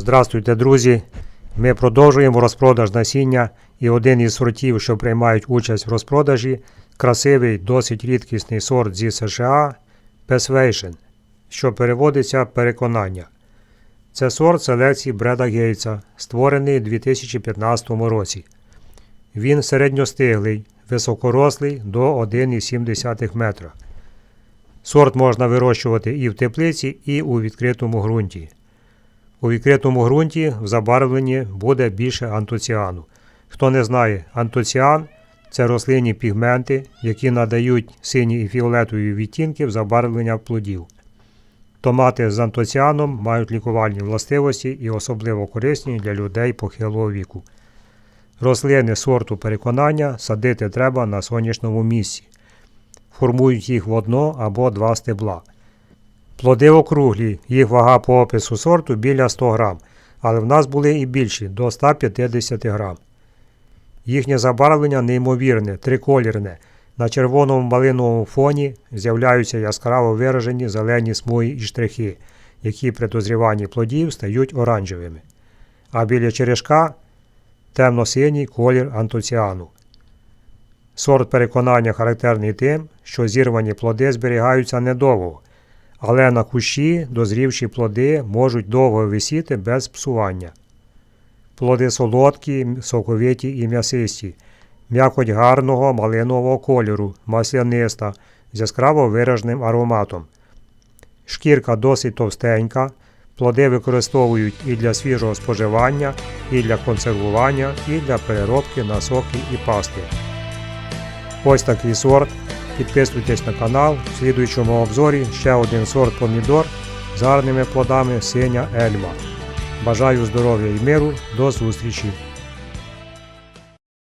Здравствуйте, друзі! Ми продовжуємо розпродаж насіння і один із сортів, що приймають участь в розпродажі, красивий, досить рідкісний сорт зі США Persuasion, що переводиться переконання. Це сорт селекції Бреда Гейтса, створений у 2015 році. Він середньостиглий, високорослий до 1,7 метра. Сорт можна вирощувати і в теплиці, і у відкритому ґрунті. У відкритому ґрунті в забарвленні буде більше антоціану. Хто не знає, антоціан це рослинні пігменти, які надають сині і фіолетові відтінки в забарвлення плодів. Томати з антоціаном мають лікувальні властивості і особливо корисні для людей похилого віку. Рослини сорту переконання садити треба на сонячному місці. Формують їх в одно або два стебла. Плоди округлі, їх вага по опису сорту біля 100 грам, але в нас були і більші до 150 грам. Їхнє забарвлення неймовірне, триколірне. На червоному малиновому фоні з'являються яскраво виражені зелені смуги і штрихи, які при дозріванні плодів стають оранжевими. А біля черешка темно-синій колір антоціану. Сорт переконання характерний тим, що зірвані плоди зберігаються недовго, але на кущі дозрівші плоди можуть довго висіти без псування. Плоди солодкі, соковиті і м'ясисті, м'якоть гарного малинового кольору, масляниста, з яскраво вираженим ароматом. Шкірка досить товстенька, плоди використовують і для свіжого споживання, і для консервування, і для переробки на соки і пасти. Ось такий сорт. Підписуйтесь на канал. В слідуючому обзорі ще один сорт помідор з гарними плодами синя ельма. Бажаю здоров'я і миру. До зустрічі!